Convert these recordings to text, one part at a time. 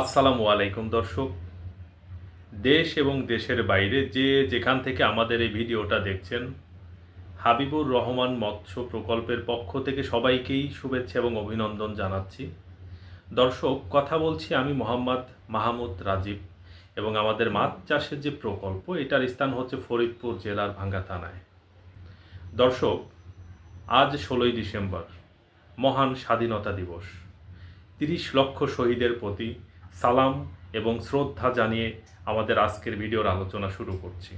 আসসালামু আলাইকুম দর্শক। দেশ এবং দেশের বাইরে যে যেখান থেকে আমাদের এই ভিডিওটা দেখছেন, হাবিবুর রহমান মৎস্য প্রকল্পের পক্ষ থেকে সবাইকেই শুভেচ্ছা এবং অভিনন্দন জানাচ্ছি। দর্শক, কথা বলছি আমি মোহাম্মদ মাহমুদ রাজীব এবং আমাদের মাছ চাষের যে প্রকল্প, এটার স্থান হচ্ছে ফরিদপুর জেলার ভাঙ্গা থানায়। দর্শক, আজ ষোলোই ডিসেম্বর, মহান স্বাধীনতা দিবস। তিরিশ লক্ষ শহীদের প্রতি সালাম এবং শ্রদ্ধা জানিয়ে আমাদের আজকের ভিডিওর আলোচনা শুরু করছি।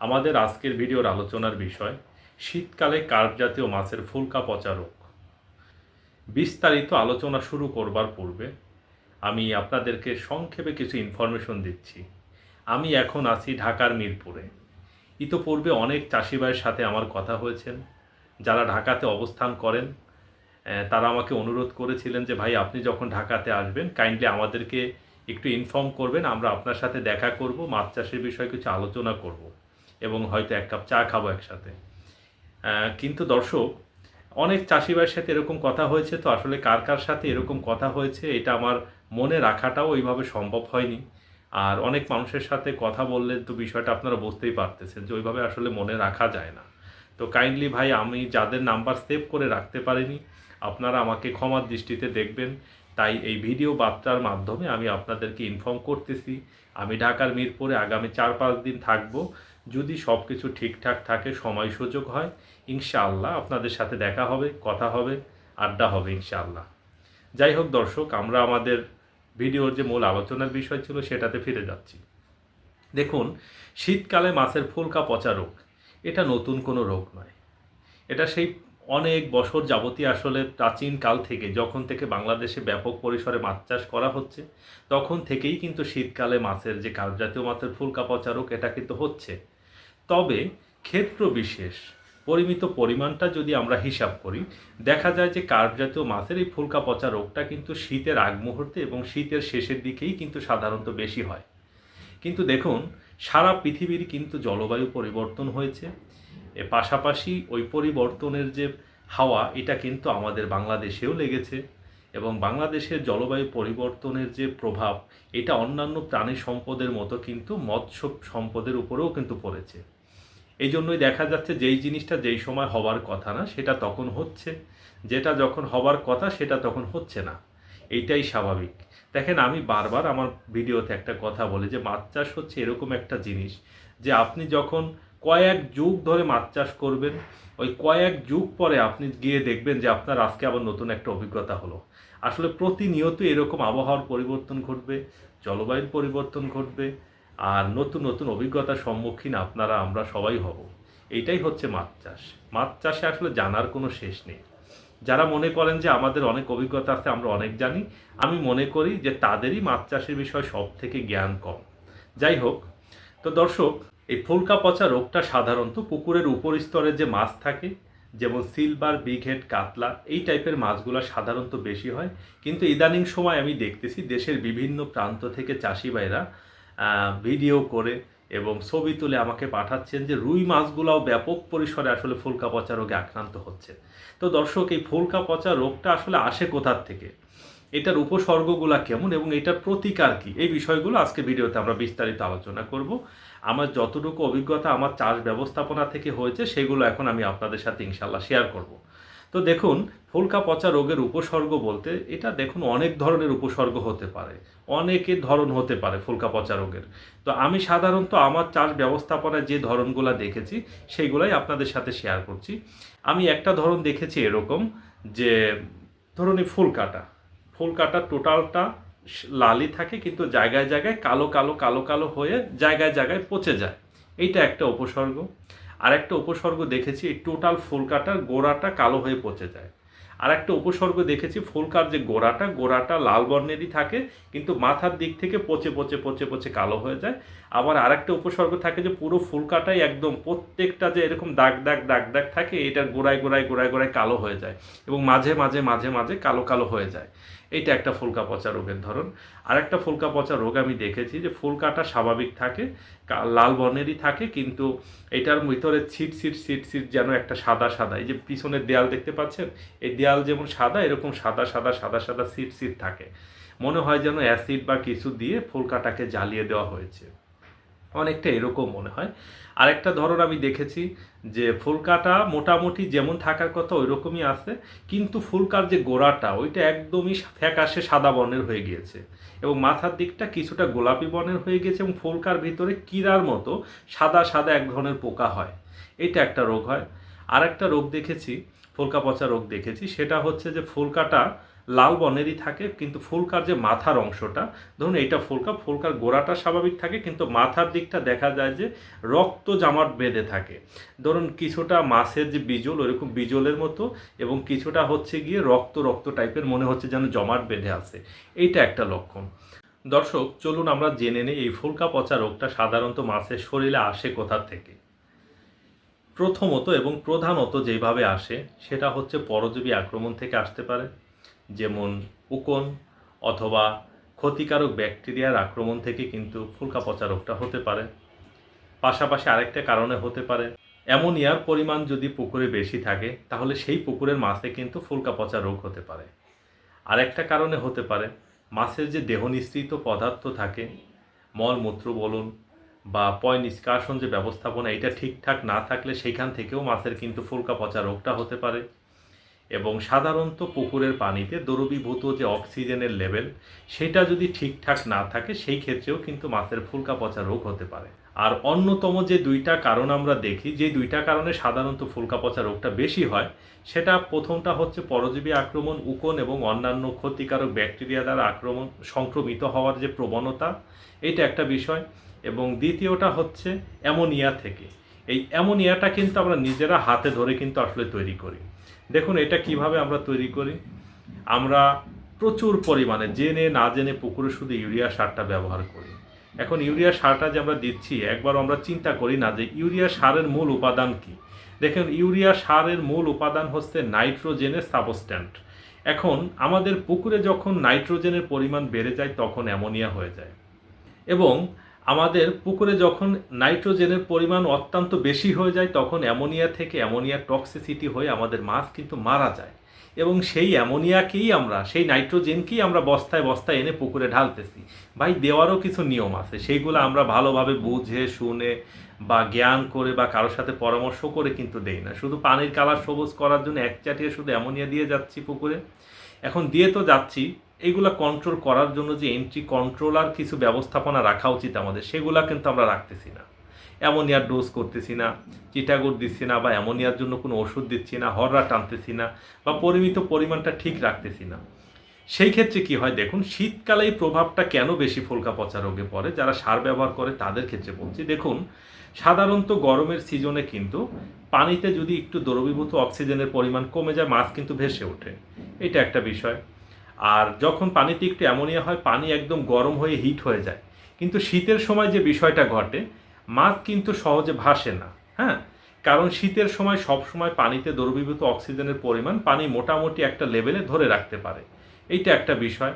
আমাদের আজকের ভিডিওর আলোচনার বিষয়, শীতকালে কার্প জাতীয় মাছের ফুলকা পচা রোগ। বিস্তারিত আলোচনা শুরু করবার পূর্বে আমি আপনাদেরকে সংক্ষেপে কিছু ইনফরমেশন দিচ্ছি। আমি এখন আছি ঢাকার মিরপুরে। ইতোপূর্বে অনেক চাষি ভাইয়ের সাথে আমার কথা হয়েছেন যারা ঢাকাতে অবস্থান করেন তারা আমাকে অনুরোধ করেছিলেন যে, ভাই, আপনি যখন ঢাকাতে আসবেন কাইন্ডলি আমাদেরকে একটু ইনফর্ম করবেন, আমরা আপনার সাথে দেখা করব, মাছ চাষের বিষয়ে কিছু আলোচনা করব এবং হয়তো এক কাপ চা খাব একসাথে। কিন্তু দর্শক, অনেক চাষি ভাইয়ের সাথে এরকম কথা হয়েছে, তো আসলে কার কার সাথে এরকম কথা হয়েছে, এটা আমার মনে রাখাটাও ওইভাবে সম্ভব হয়নি। আর অনেক মানুষের সাথে কথা বললে তো বিষয়টা আপনারা বুঝতেই পারতেছেন যে, ওইভাবে আসলে মনে রাখা যায় না। তো কাইন্ডলি ভাই, আমি যাদের নাম্বার সেভ করে রাখতে পারিনি আপনারা আমাকে ক্ষমার দৃষ্টিতে দেখবেন। তাই এই ভিডিও বার্তার মাধ্যমে আমি আপনাদেরকে ইনফর্ম করতেছি। আমি ঢাকার মিরপুরে আগামী চার পাঁচ দিন থাকব। যদি সব কিছু ঠিকঠাক থাকে, সময় সুযোগ হয়, ইনশাআল্লাহ আপনাদের সাথে দেখা হবে, কথা হবে, আড্ডা হবে ইনশাআল্লাহ। যাই হোক দর্শক, আমরা আমাদের ভিডিওর যে মূল আলোচনার বিষয় ছিল সেটাতে ফিরে যাচ্ছি। দেখুন, শীতকালে মাছের ফুলকা পচা রোগ, এটা নতুন কোনো রোগ নয়। এটা সেই অনেক বছর যাবতীয় আসলে প্রাচীন কাল থেকে, যখন থেকে বাংলাদেশে ব্যাপক পরিসরে মাছ চাষ করা হচ্ছে, তখন থেকেই কিন্তু শীতকালে মাছের যে জাতীয় মাছের ফুলকা পচা রোগ এটা কিন্তু হচ্ছে। তবে ক্ষেত্র বিশেষ, পরিমিত পরিমাণটা যদি আমরা হিসাব করি, দেখা যায় যে কার্প জাতীয় মাছের এই ফুলকা পচা রোগটা কিন্তু শীতের আগ মুহূর্তে এবং শীতের শেষের দিকেই কিন্তু সাধারণত বেশি হয়। কিন্তু দেখুন, সারা পৃথিবীর কিন্তু জলবায়ু পরিবর্তন হয়েছে এর পাশাপাশি ওই পরিবর্তনের যে হাওয়া, এটা কিন্তু আমাদের বাংলাদেশেও লেগেছে এবং বাংলাদেশের জলবায়ু পরিবর্তনের যে প্রভাব, এটা অন্যান্য প্রাণী সম্পদের মতো কিন্তু মৎস্য সম্পদের উপরেও কিন্তু পড়েছে। এই জন্যই দেখা যাচ্ছে যেই জিনিসটা যেই সময় হবার কথা না, সেটা তখন হচ্ছে। যেটা যখন হবার কথা, সেটা তখন হচ্ছে না। এইটাই স্বাভাবিক। দেখেন, আমি বারবার আমার ভিডিওতে একটা কথা বলি যে, মাছ চাষ হচ্ছে এরকম একটা জিনিস যে, আপনি যখন কয়েক যুগ ধরে মাছ চাষ করবেন। ওই কয়েক যুগ পরে আপনি গিয়ে দেখবেন যে আপনার আজকে আবার নতুন একটা অভিজ্ঞতা হলো। আসলে প্রতিনিয়ত এরকম আবহাওয়ার পরিবর্তন ঘটবে, জলবায়ুর পরিবর্তন ঘটবে, আর নতুন নতুন অভিজ্ঞতার সম্মুখীন আপনারা আমরা সবাই হব। এইটাই হচ্ছে মাছ চাষ। মাছ চাষে আসলে জানার কোনো শেষ নেই। যারা মনে করেন যে আমাদের অনেক অভিজ্ঞতা আছে, আমরা অনেক জানি, আমি মনে করি যে তাদেরই মাছ চাষের বিষয়ে সব থেকে জ্ঞান কম। যাই হোক, তো দর্শক এই ফুলকা পচা রোগটা সাধারণত পুকুরের উপর স্তরে যে মাছ থাকে, যেমন সিলভার, বিঘেট, কাতলা, এই টাইপের মাছগুলো সাধারণত বেশি হয়। কিন্তু ইদানিং সময় আমি দেখতেছি দেশের বিভিন্ন প্রান্ত থেকে চাষি ভাইরা ভিডিও করে এবং ছবি তুলে আমাকে পাঠাচ্ছেন যে রুই মাছগুলাও ব্যাপক পরিসরে আসলে ফুলকা পচা রোগে আক্রান্ত হচ্ছে। তো দর্শক, এই ফুলকা পচা রোগটা আসলে আসে কোথার থেকে? এটার উপসর্গগুলা কেমন এবং এটার প্রতিকার কি? এই বিষয়গুলো আজকে ভিডিওতে আমরা বিস্তারিত আলোচনা করব। আমার যতটুকু অভিজ্ঞতা আমার চাষ ব্যবস্থাপনা থেকে হয়েছে, সেগুলো এখন আমি আপনাদের সাথে ইনশাল্লাহ শেয়ার করব। তো দেখুন, ফুলকা পচা রোগের উপসর্গ বলতে এটা দেখুন অনেক ধরনের উপসর্গ হতে পারে, অনেকের ধরন হতে পারে ফুলকা পচা রোগের। তো আমি সাধারণত আমার চাষ ব্যবস্থাপনায় যে ধরনগুলো দেখেছি সেইগুলাই আপনাদের সাথে শেয়ার করছি। আমি একটা ধরন দেখেছি এরকম যে, ধরুন ফুল কাটা ফুল কাটা টোটালটা লালি থাকে, কিন্তু জায়গায় জায়গায় কালো কালো কালো কালো হয়ে জায়গায় জায়গায় পচে যায়। এইটা একটা উপসর্গ। আর একটা উপসর্গ দেখেছি, এই টোটাল ফুল কাটার গোড়াটা কালো হয়ে পচে যায়। আর একটা উপসর্গ দেখেছি, ফুলকার যে গোড়াটা গোড়াটা লাল বর্ণেরই থাকে, কিন্তু মাথার দিক থেকে পচে পচে পচে পচে কালো হয়ে যায়। আবার আরেকটা উপসর্গ থাকে যে পুরো ফুলকাটাই একদম প্রত্যেকটা যে এরকম দাগ দাগ দাগ দাগ থাকে, এটার গোড়ায় গোড়ায় গোড়ায় গোড়ায় কালো হয়ে যায় এবং মাঝে মাঝে মাঝে মাঝে কালো কালো হয়ে যায়। এইটা একটা ফুলকা পচা রোগের ধরন। আর একটা ফুলকা পচা রোগ আমি দেখেছি যে ফুলকাটা স্বাভাবিক থাকে লাল বর্ণেরই থাকে, কিন্তু এটার ভিতরে ছিট ছিট ছিট ছিট যেন একটা সাদা সাদা। এই যে পিছনের দেয়াল দেখতে পাচ্ছেন? এই দেয়াল যেমন সাদা, এরকম সাদা সাদা সাদা সাদা ছিট ছিট থাকে। মনে হয় যেন অ্যাসিড বা কিছু দিয়ে ফুলকাটাকে জ্বালিয়ে দেওয়া হয়েছে। অনেকটা এরকম মনে হয়। আরেকটা ধরন আমি দেখেছি যে ফুলকাটা মোটামুটি যেমন থাকার কথা ওই রকমই আছে, কিন্তু ফুলকার যে গোড়াটা ওইটা একদমই ফ্যাকাশে সাদা বর্ণের হয়ে গিয়েছে এবং মাথার দিকটা কিছুটা গোলাপি বর্ণের হয়ে গেছে এবং ফুলকার ভিতরে কিরার মতো সাদা সাদা এক ধরনের পোকা হয়। এটা একটা রোগ হয়। আর একটা রোগ দেখেছি, ফুলকা পচা রোগ দেখেছি, সেটা হচ্ছে যে ফুলকাটা লাল বর্ণেরই থাকে, কিন্তু ফুলকার যে মাথার অংশটা, ধরুন এইটা ফুলকা, ফুলকার গোড়াটা স্বাভাবিক থাকে, কিন্তু মাথার দিকটা দেখা যায় যে রক্ত জামাট বেঁধে থাকে। ধরুন কিছুটা মাছের যে বিজল, ওইরকম বিজলের মতো, এবং কিছুটা হচ্ছে গিয়ে রক্ত রক্ত টাইপের মনে হচ্ছে যেন জমাট বেঁধে আছে। এইটা একটা লক্ষণ। দর্শক, চলুন আমরা জেনে নিই এই ফুলকা পচা রোগটা সাধারণত মাছের শরীরে আসে কোথা থেকে। প্রথমত এবং প্রধানত যেভাবে আসে, সেটা হচ্ছে পরজীবী আক্রমণ থেকে আসতে পারে। যেমন উকন অথবা ক্ষতিকারক ব্যাকটেরিয়ার আক্রমণ থেকে কিন্তু ফুলকা পচা রোগটা হতে পারে। পাশাপাশি আরেকটা কারণে হতে পারে। অ্যামোনিয়ার পরিমাণ যদি পুকুরে বেশি থাকে, তাহলে সেই পুকুরের মাছে কিন্তু ফুলকা পচা রোগ হতে পারে। আরেকটা কারণে হতে পারে, মাছের যে দেহ নিঃসৃত পদার্থ থাকে মলমূত্র বলুন বা পয় নিষ্কাশন যে ব্যবস্থাপনা, এটা ঠিকঠাক না থাকলে সেইখান থেকেও মাছের কিন্তু ফুলকা পচা রোগটা হতে পারে। এবং সাধারণত পুকুরের পানিতে দ্রবীভূত যে অক্সিজেনের লেভেল, সেটা যদি ঠিকঠাক না থাকে, সেই ক্ষেত্রেও কিন্তু মাছের ফুলকা পচা রোগ হতে পারে। আর অন্যতম যে দুইটা কারণ আমরা দেখি, যে দুইটা কারণে সাধারণত ফুলকা পচা রোগটা বেশি হয়, সেটা প্রথমটা হচ্ছে পরজীবী আক্রমণ, উকন এবং অন্যান্য ক্ষতিকারক ব্যাকটেরিয়া দ্বারা আক্রমণ, সংক্রমিত হওয়ার যে প্রবণতা, এটা একটা বিষয়। এবং দ্বিতীয়টা হচ্ছে অ্যামোনিয়া থেকে। এই অ্যামোনিয়াটা কিন্তু আমরা নিজেরা হাতে ধরে কিন্তু আসলে তৈরি করি। দেখুন, এটা কীভাবে আমরা তৈরি করি? আমরা প্রচুর পরিমাণে জেনে, না জেনে পুকুরে শুধু ইউরিয়া সারটা ব্যবহার করি। এখন ইউরিয়া সারটা যে আমরা দিচ্ছি একবার আমরা চিন্তা করি না যে ইউরিয়া সারের মূল উপাদান কি। দেখুন, ইউরিয়া সারের মূল উপাদান হচ্ছে নাইট্রোজেনের সাবস্ট্যান্ট। এখন আমাদের পুকুরে যখন নাইট্রোজেনের পরিমাণ বেড়ে যায়, তখন অ্যামোনিয়া হয়ে যায়। এবং আমাদের পুকুরে যখন নাইট্রোজেনের পরিমাণ অত্যন্ত বেশি হয়ে যায়, তখন অ্যামোনিয়া থেকে অ্যামোনিয়া টক্সিসিটি হয়ে আমাদের মাছ কিন্তু মারা যায়। এবং সেই অ্যামোনিয়াকেই আমরা, সেই নাইট্রোজেনকেই আমরা বস্তায় বস্তায় এনে পুকুরে ঢালতেছি। ভাই, দেওয়ারও কিছু নিয়ম আছে। সেইগুলো আমরা ভালোভাবে বুঝে, শুনে বা জ্ঞান করে বা কারোর সাথে পরামর্শ করে কিন্তু দেই না। শুধু পানির কালার সবুজ করার জন্য এক চাটিয়ে শুধু অ্যামোনিয়া দিয়ে যাচ্ছি পুকুরে। এখন দিয়ে তো যাচ্ছি এইগুলা কন্ট্রোল করার জন্য যে এন্ট্রি কন্ট্রোলার কিছু ব্যবস্থাপনা রাখা উচিত আমাদের, সেগুলা কিন্তু আমরা রাখতেছি না। অ্যামোনিয়ার ডোজ করতেছি না চিটাগুড় দিচ্ছি না বা অ্যামোনিয়ার জন্য কোনো ওষুধ দিচ্ছি না, হররা টানতেছি না বা পরিমিত পরিমাণটা ঠিক রাখতেছি না। সেই ক্ষেত্রে কি হয় দেখুন, শীতকালে এই প্রভাবটা কেন বেশি ফুলকা পচা রোগে পড়ে? যারা সার ব্যবহার করে তাদের ক্ষেত্রে বলছি, দেখুন, সাধারণত গরমের সিজনে কিন্তু পানিতে যদি একটু দ্রবীভূত অক্সিজেনের পরিমাণ কমে যায়, মাছ কিন্তু ভেসে ওঠে। এটা একটা বিষয়। আর যখন পানিতে একটু অ্যামোনিয়া হয়, পানি একদম গরম হয়ে হিট হয়ে যায়। কিন্তু শীতের সময় যে বিষয়টা ঘটে, মাছ কিন্তু সহজে ভাসে না হ্যাঁ? কারণ শীতের সময় সব সময় পানিতে দ্রবীভূত অক্সিজেনের পরিমাণ পানি মোটামুটি একটা লেভেলে ধরে রাখতে পারে। এইটা একটা বিষয়।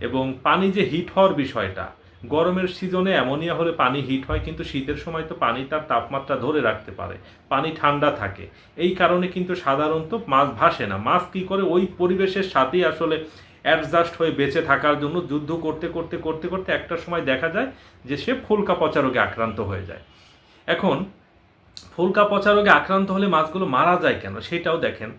এবং পানি যে হিট হওয়ার বিষয়টা, গরমের সিজনে অ্যামোনিয়া হলে পানি হিট হয়, কিন্তু শীতের সময় তো পানি তার তাপমাত্রা ধরে রাখতে পারে। পানি ঠান্ডা থাকে। এই কারণে কিন্তু সাধারণত মাছ ভাসে না। মাছ কী করে ওই পরিবেশের সাথেই আসলে অ্যাডজাস্ট হয়ে বেঁচে থাকার জন্য যুদ্ধ করতে করতে করতে করতে একটা সময় দেখা যায় যে সে ফুলকা পচা রোগে আক্রান্ত হয়ে যায়। এখন, ফুলকা পচা রোগে আক্রান্ত হলে মাছগুলো মারা যায় কেন? সেটাও দেখেন।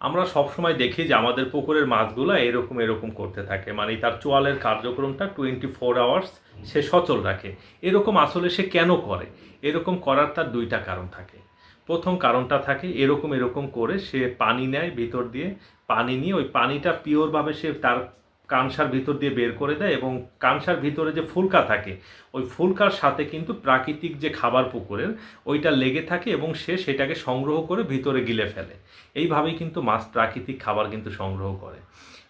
আমরা সবসময় দেখি যে আমাদের পুকুরের মাছগুলো এরকম এরকম করতে থাকে। মানে তার চোয়ালের কার্যক্রমটা টোয়েন্টি ফোর আওয়ার্স সে সচল রাখে। এরকম আসলে সে কেন করে? এরকম করার তার দুইটা কারণ থাকে। প্রথম কারণটা থাকে এরকম এরকম করে সে পানি নেয় ভিতর দিয়ে, পানি নিয়ে ওই পানিটা পিওরভাবে সে তার কানসার ভিতর দিয়ে বের করে দেয় এবং কানসার ভিতরে যে ফুলকা থাকে, ওই ফুলকার সাথে কিন্তু প্রাকৃতিক যে খাবার পুকুরের ওইটা লেগে থাকে এবং সে সেটাকে সংগ্রহ করে ভিতরে গিলে ফেলে। এইভাবেই কিন্তু মাছ প্রাকৃতিক খাবার কিন্তু সংগ্রহ করে।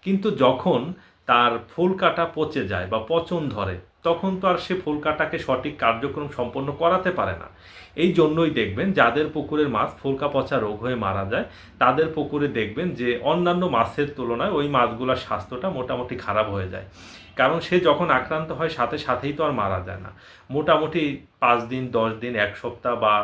কিন্তু যখন তার ফুলকাটা পচে যায় বা পচন ধরে, তখন তো আর সে ফুলকাটাকে সঠিক কার্যক্রম সম্পন্ন করাতে পারে না। এই জন্যই দেখবেন যাদের পুকুরের মাছ ফুলকা পচা রোগ হয়ে মারা যায়, তাদের পুকুরে দেখবেন যে অন্যান্য মাছের তুলনায় ওই মাছগুলোর স্বাস্থ্যটা মোটামুটি খারাপ হয়ে যায়। কারণ সে যখন আক্রান্ত হয়, সাথে সাথেই তো আর মারা যায় না। মোটামুটি পাঁচ দিন, দশ দিন, এক সপ্তাহ বা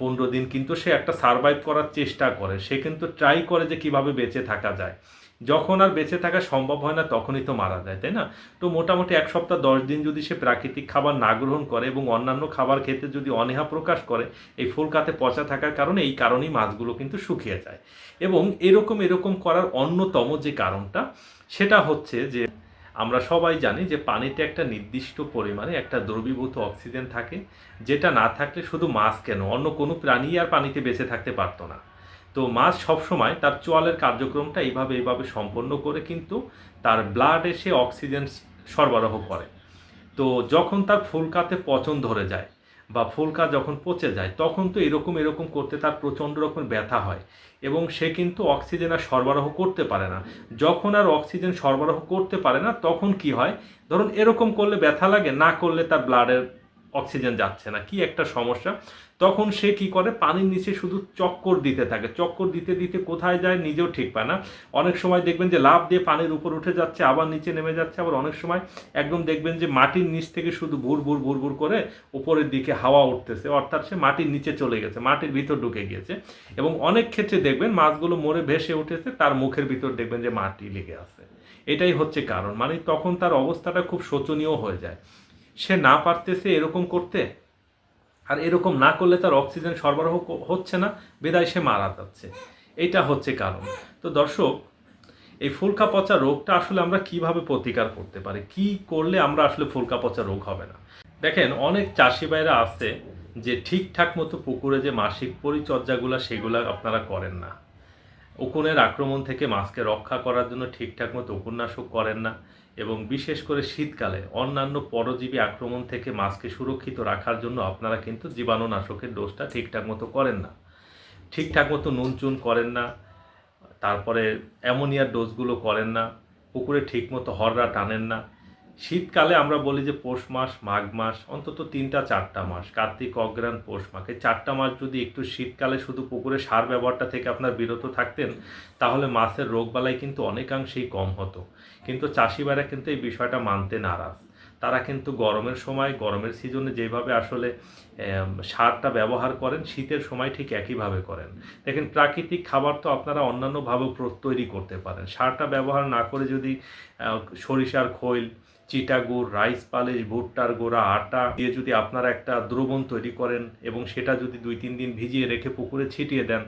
পনেরো দিন কিন্তু সে একটা সারভাইভ করার চেষ্টা করে। সে কিন্তু ট্রাই করে যে কীভাবে বেঁচে থাকা যায়। যখন আর বেঁচে থাকা সম্ভব হয় না, তখনই তো মারা যায়, তাই না? তো মোটামুটি এক সপ্তাহ, দশ দিন যদি সে প্রাকৃতিক খাবার না গ্রহণ করে এবং অন্যান্য খাবার খেতে যদি অনীহা প্রকাশ করে, এই ফুলকাতে পচা থাকার কারণে এই কারণেই মাছগুলো কিন্তু শুকিয়ে যায়। এবং এরকম এরকম করার অন্যতম যে কারণটা, সেটা হচ্ছে যে আমরা সবাই জানি যে পানিতে একটা নির্দিষ্ট পরিমাণে একটা দ্রবীভূত অক্সিজেন থাকে, যেটা না থাকলে শুধু মাছ কেন, অন্য কোনো প্রাণী আর পানিতে বেঁচে থাকতে পারতো না। তো মাছ সবসময় তার চোয়ালের কার্যক্রমটা এইভাবে এইভাবে সম্পন্ন করে কিন্তু তার ব্লাডে সে অক্সিজেন সরবরাহ করে। তো যখন তার ফুলকাতে পচন ধরে যায় বা ফুলকা যখন পচে যায়, তখন তো এরকম এরকম করতে তার প্রচণ্ড রকম ব্যথা হয় এবং সে কিন্তু অক্সিজেন আর সরবরাহ করতে পারে না। যখন আর অক্সিজেন সরবরাহ করতে পারে না, তখন কি হয়? ধরুন এরকম করলে ব্যথা লাগে, না করলে তার ব্লাডের অক্সিজেন যাচ্ছে না, কি একটা সমস্যা? তখন সে কি করে? পানির নিচে শুধু চক্কর দিতে থাকে। চক্কর দিতে দিতে কোথায় যায় নিজেও ঠিক পায় না। অনেক সময় দেখবেন যে লাভ দিয়ে পানির উপর উঠে যাচ্ছে, আবার নিচে নেমে যাচ্ছে, আবার অনেক সময় একদম দেখবেন যে মাটির নিচ থেকে শুধু ভুর ভুর ভুর ভুর করে উপরের দিকে হাওয়া উঠতেছে। অর্থাৎ সে মাটির নিচে চলে গেছে, মাটির ভিতর ঢুকে গিয়েছে। এবং অনেক ক্ষেত্রে দেখবেন মাছগুলো মরে ভেসে উঠেছে, তার মুখের ভিতর দেখবেন যে মাটি লেগে আছে। এটাই হচ্ছে কারণ। মানে তখন তার অবস্থাটা খুব শোচনীয় হয়ে যায়। সে না পারতেছে এরকম করতে? আর এরকম না করলে তার অক্সিজেন সরবরাহ হচ্ছে না, বেদায় সে মারা যাচ্ছে। এইটা হচ্ছে কারণ। তো দর্শক, এই ফুলকা পচা রোগটা আসলে আমরা কীভাবে প্রতিকার করতে পারি? কি করলে আমরা আসলে ফুলকা পচা রোগ হবে না? দেখেন, অনেক চাষি ভাইরা আছে যে ঠিকঠাক মতো পুকুরে যে মাসিক পরিচর্যাগুলো সেগুলা আপনারা করেন না। উকুনের আক্রমণ থেকে মাছকে রক্ষা করার জন্য ঠিকঠাক মতো উপন্যাসক করেন না এবং বিশেষ করে শীতকালে অন্যান্য পরজীবী আক্রমণ থেকে মাছকে সুরক্ষিত রাখার জন্য আপনারা কিন্তু জীবাণুনাশকের ডোজটা ঠিকঠাক মতো করেন না। ঠিকঠাক মতো নুন চুন করেন না, তারপরে অ্যামোনিয়ার ডোজগুলো করেন না, পুকুরে ঠিকমতো হররা টানেন না শীতকালে আমরা বলি যে পৌষ মাস, মাঘ মাস, অন্তত তিনটা, চারটা মাস। কার্তিক অগ্রাণ পৌষ মাস। এই চারটা মাস যদি একটু শীতকালে শুধু পুকুরে সার ব্যবহারটা থেকে আপনার বিরত থাকতেন, তাহলে মাছের রোগবালাই কিন্তু অনেকাংশেই কম হতো। কিন্তু চাষিবারা কিন্তু এই বিষয়টা মানতে নারাজ। তারা কিন্তু গরমের সময়, গরমের সিজনে যেভাবে আসলে সারটা ব্যবহার করেন, শীতের সময় ঠিক একইভাবে করেন। দেখেন, প্রাকৃতিক খাবার তো আপনারা অন্যান্যভাবে তৈরি করতে পারেন। সারটা ব্যবহার না করে যদি সরিষার খৈল চিটাগুড় রাইস পালিশ, ভুট্টার গোড়া, আটা দিয়ে যদি আপনারা একটা দ্রবণ তৈরি করেন এবং সেটা যদি দুই তিন দিন ভিজিয়ে রেখে পুকুরে ছিটিয়ে দেন,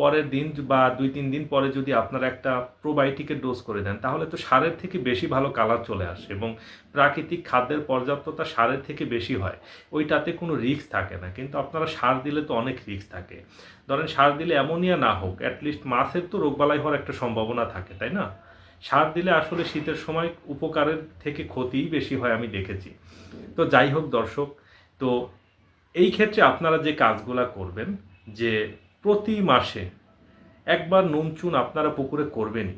পরের দিন বা দুই তিন দিন পরে যদি আপনারা একটা প্রোবায়োটিকের ডোজ করে দেন, তাহলে তো সারের থেকে বেশি ভালো কালার চলে আসে এবং প্রাকৃতিক খাদ্যের পর্যাপ্ততা সারের থেকে বেশি হয়। ওইটাতে কোনো রিস্ক থাকে না, কিন্তু আপনারা সার দিলে তো অনেক রিস্ক থাকে। ধরেন সার দিলে অ্যামোনিয়া না হোক, অ্যাটলিস্ট মাছের তো রোগবালাই হওয়ার একটা সম্ভাবনা থাকে, তাই না? সার দিলে আসলে শীতের সময় উপকারের থেকে ক্ষতিই বেশি হয় আমি দেখেছি। তো যাই হোক দর্শক, তো এই ক্ষেত্রে আপনারা যে কাজগুলা করবেন, যে প্রতি মাসে একবার নুন চুন আপনারা পুকুরে করবেনই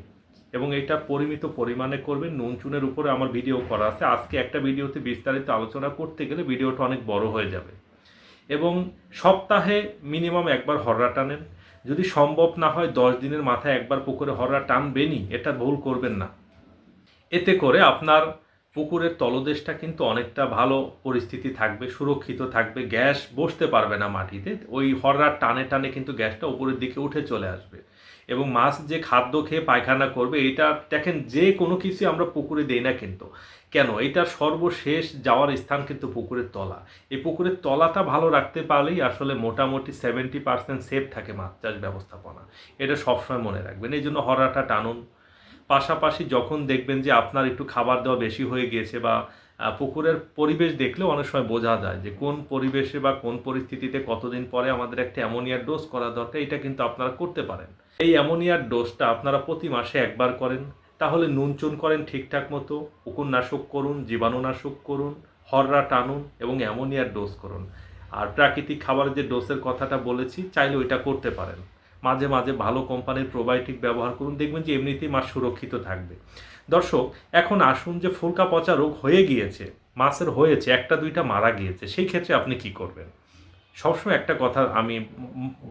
এবং এটা পরিমিত পরিমাণে করবেন। নুন চুনের উপরে আমার ভিডিও করা আছে। আজকে একটা ভিডিওতে বিস্তারিত আলোচনা করতে গেলে ভিডিওটা অনেক বড় হয়ে যাবে। এবং সপ্তাহে মিনিমাম একবার হররা টানেন। যদি সম্ভব না হয় দশ দিনের মাথায় একবার পুকুরে হররা টানবেনই, এটা ভুল করবেন না। এতে করে আপনার পুকুরের তলদেশটা কিন্তু অনেকটা ভালো পরিস্থিতি থাকবে, সুরক্ষিত থাকবে, গ্যাস বসতে পারবে না মাটিতে। ওই হররার টানে টানে কিন্তু গ্যাসটা উপরের দিকে উঠে চলে আসবে। এবং মাছ যে খাদ্য খেয়ে পায়খানা করবে, এটা দেখেন যে কোনো কিছু আমরা পুকুরে দেই না কিন্তু। কেন? এটা সর্বশেষ যাওয়ার স্থান কিন্তু পুকুরের তলা। এই পুকুরের তলাটা ভালো রাখতে পারলেই আসলে মোটামুটি সেভেন্টি পার্সেন্ট সেফ থাকে মাছ চাষ ব্যবস্থাপনা। এটা সবসময় মনে রাখবেন। এই জন্য হরাটা টানুন। পাশাপাশি যখন দেখবেন যে আপনার একটু খাবার দেওয়া বেশি হয়ে গিয়েছে বা পুকুরের পরিবেশ দেখলেও অনেক সময় বোঝা যায় যে কোন পরিবেশে বা কোন পরিস্থিতিতে কতদিন পরে আমাদের একটা অ্যামোনিয়ার ডোজ করা দরকার, এটা কিন্তু আপনারা করতে পারেন। এই অ্যামোনিয়ার ডোজটা আপনারা প্রতি মাসে একবার করেন, তাহলে নুন চুন করেন ঠিকঠাক মতো, উকুননাশক করুন, জীবাণুনাশক করুন, হররা টানুন এবং অ্যামোনিয়ার ডোজ করুন। আর প্রাকৃতিক খাবারের যে ডোজের কথাটা বলেছি, চাইলে ওইটা করতে পারেন। মাঝে মাঝে ভালো কোম্পানির প্রোবায়োটিক ব্যবহার করুন, দেখবেন যে এমনিতেই মাছ সুরক্ষিত থাকবে। দর্শক, এখন আসুন যে ফুলকা পচা রোগ হয়ে গিয়েছে মাছের হয়েছে, একটা দুইটা মারা গিয়েছে, সেই ক্ষেত্রে আপনি কি করবেন? সবসময় একটা কথা আমি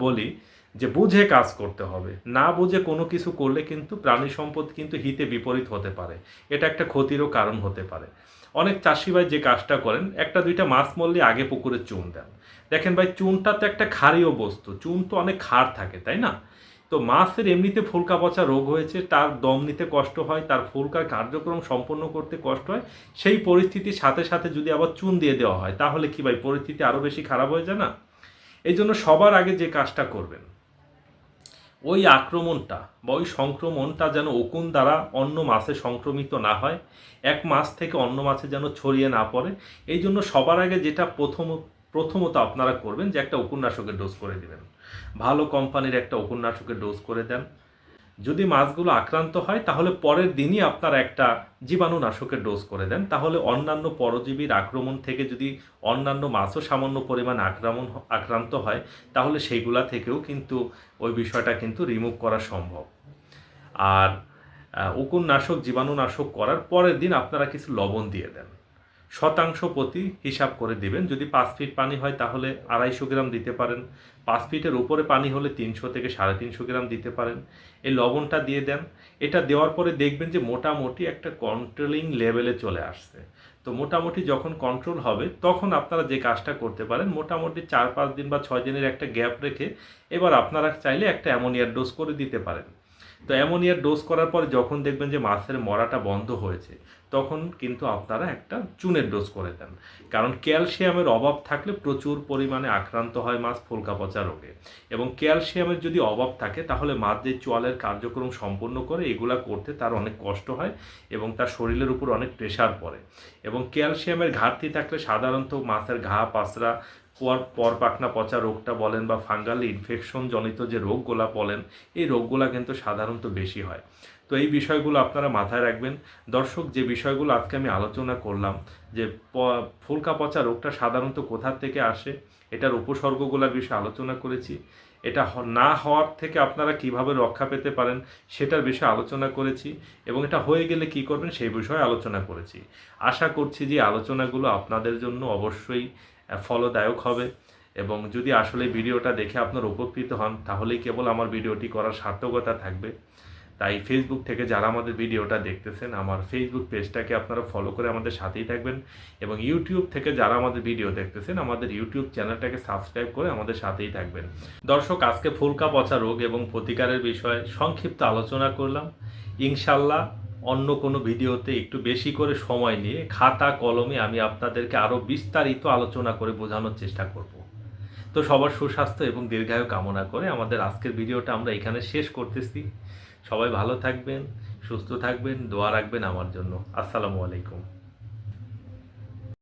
বলি যে বুঝে কাজ করতে হবে। না বুঝে কোনো কিছু করলে কিন্তু প্রাণী সম্পদ কিন্তু হিতে বিপরীত হতে পারে। এটা একটা ক্ষতিরও কারণ হতে পারে। অনেক চাষি ভাই যে কাজটা করেন, একটা দুইটা মাছ মরলে আগে পুকুরে চুন দেন। দেখেন ভাই, চুনটা তো একটা ক্ষারীয় বস্তু। চুন তো অনেক ক্ষার থাকে, তাই না? তো মাছের এমনিতে ফুলকা পচা রোগ হয়েছে, তার দম নিতে কষ্ট হয়, তার ফুলকার কার্যক্রম সম্পন্ন করতে কষ্ট হয়। সেই পরিস্থিতির সাথে সাথে যদি আবার চুন দিয়ে দেওয়া হয়, তাহলে কি ভাই, পরিস্থিতি আরও বেশি খারাপ হয়ে যায় না? এই জন্য সবার আগে যে কাজটা করবেন ওই আক্রমণটা বা ওই সংক্রমণটা যেন ওকুন দ্বারা অন্য মাছে সংক্রমিত না হয়, এক মাস থেকে অন্য মাছে যেন ছড়িয়ে না পড়ে, এই জন্য সবার আগে যেটা প্রথম, প্রথমত আপনারা করবেন যে একটা উপন্যাসকের ডোজ করে দেবেন। ভালো কোম্পানির একটা উপন্যাসকের ডোজ করে দেন। যদি মাছগুলো আক্রান্ত হয়, তাহলে পরের দিনই আপনারা একটা জীবাণুনাশকের ডোজ করে দেন। তাহলে অন্যান্য পরজীবীর আক্রমণ থেকে যদি অন্যান্য মাছও সামান্য পরিমাণ আক্রমণ আক্রান্ত হয়, তাহলে সেইগুলা থেকেও কিন্তু ওই বিষয়টা কিন্তু রিমুভ করা সম্ভব। আর উকুননাশক জীবাণুনাশক করার পরের দিন আপনারা কিছু লবণ দিয়ে দেন। শতাংশ প্রতি হিসাব করে দিবেন। যদি পাঁচ ফিট পানি হয়, তাহলে আড়াইশো গ্রাম দিতে পারেন। পাঁচ ফিটের উপরে পানি হলে তিনশো থেকে সাড়ে তিনশো গ্রাম দিতে পারেন। এই লবণটা দিয়ে দেন। এটা দেওয়ার পরে দেখবেন যে মোটামুটি একটা কন্ট্রোলিং লেভেলে চলে আসছে। তো মোটামুটি যখন কন্ট্রোল হবে, তখন আপনারা যে কাজটা করতে পারেন, মোটামুটি চার পাঁচ দিন বা ছয় দিনের একটা গ্যাপ রেখে এবার আপনারা চাইলে একটা অ্যামোনিয়ার ডোজ করে দিতে পারেন। তো অ্যামোনিয়ার ডোজ করার পরে যখন দেখবেন যে মাছের মরাটা বন্ধ হয়েছে, তখন কিন্তু আপনারা একটা চুনের ডোজ করে দেন। কারণ ক্যালসিয়ামের অভাব থাকলে প্রচুর পরিমাণে আক্রান্ত হয় মাছ ফুলকা পচা রোগে। এবং ক্যালসিয়ামের যদি অভাব থাকে, তাহলে মাছ যে চোয়ালের কার্যক্রম সম্পন্ন করে, এগুলা করতে তার অনেক কষ্ট হয় এবং তার শরীরের উপর অনেক প্রেশার পড়ে। এবং ক্যালসিয়ামের ঘাটতি থাকলে সাধারণত মাছের ঘা পাসরা পর পাখনা পচা রোগটা বলেন বা ফাঙ্গাল ইনফেকশন জনিত যে রোগগুলা বলেন, এই রোগগুলা কিন্তু সাধারণত বেশি হয়। তো এই বিষয়গুলো আপনারা মাথায় রাখবেন। দর্শক, যে বিষয়গুলো আজকে আমি আলোচনা করলাম, যে ফুলকা পচা রোগটা সাধারণত কোথার থেকে আসে, এটার উপসর্গগুলোর বিষয়ে আলোচনা করেছি। এটা না হওয়ার থেকে আপনারা কীভাবে রক্ষা পেতে পারেন, সেটার বিষয়ে আলোচনা করেছি এবং এটা হয়ে গেলে কি করবেন, সেই বিষয়ে আলোচনা করেছি। আশা করছি যে আলোচনাগুলো আপনাদের জন্য অবশ্যই ফলদায়ক হবে। এবং যদি আসলে ভিডিওটা দেখে আপনার উপকৃত হন, তাহলেই কেবল আমার ভিডিওটি করার সার্থকতা থাকবে। তাই ফেসবুক থেকে যারা আমাদের ভিডিওটা দেখতেছেন, আমার ফেসবুক পেজটাকে আপনারা ফলো করে আমাদের সাথেই থাকবেন। এবং ইউটিউব থেকে যারা আমাদের ভিডিও দেখতেছেন, আমাদের ইউটিউব চ্যানেলটাকে সাবস্ক্রাইব করে আমাদের সাথেই থাকবেন। দর্শক, আজকে ফুলকা পচা রোগ এবং প্রতিকারের বিষয়ে সংক্ষিপ্ত আলোচনা করলাম। ইনশাল্লাহ অন্য কোনো ভিডিওতে একটু বেশি করে সময় নিয়ে খাতা কলমে আমি আপনাদেরকে আরও বিস্তারিত আলোচনা করে বোঝানোর চেষ্টা করব। তো সবার সুস্বাস্থ্য এবং দীর্ঘায়ু কামনা করে আমাদের আজকের ভিডিওটা আমরা এখানে শেষ করতেছি। সবাই ভালো থাকবেন, সুস্থ থাকবেন, দোয়া রাখবেন আমার জন্য। আসসালামু আলাইকুম।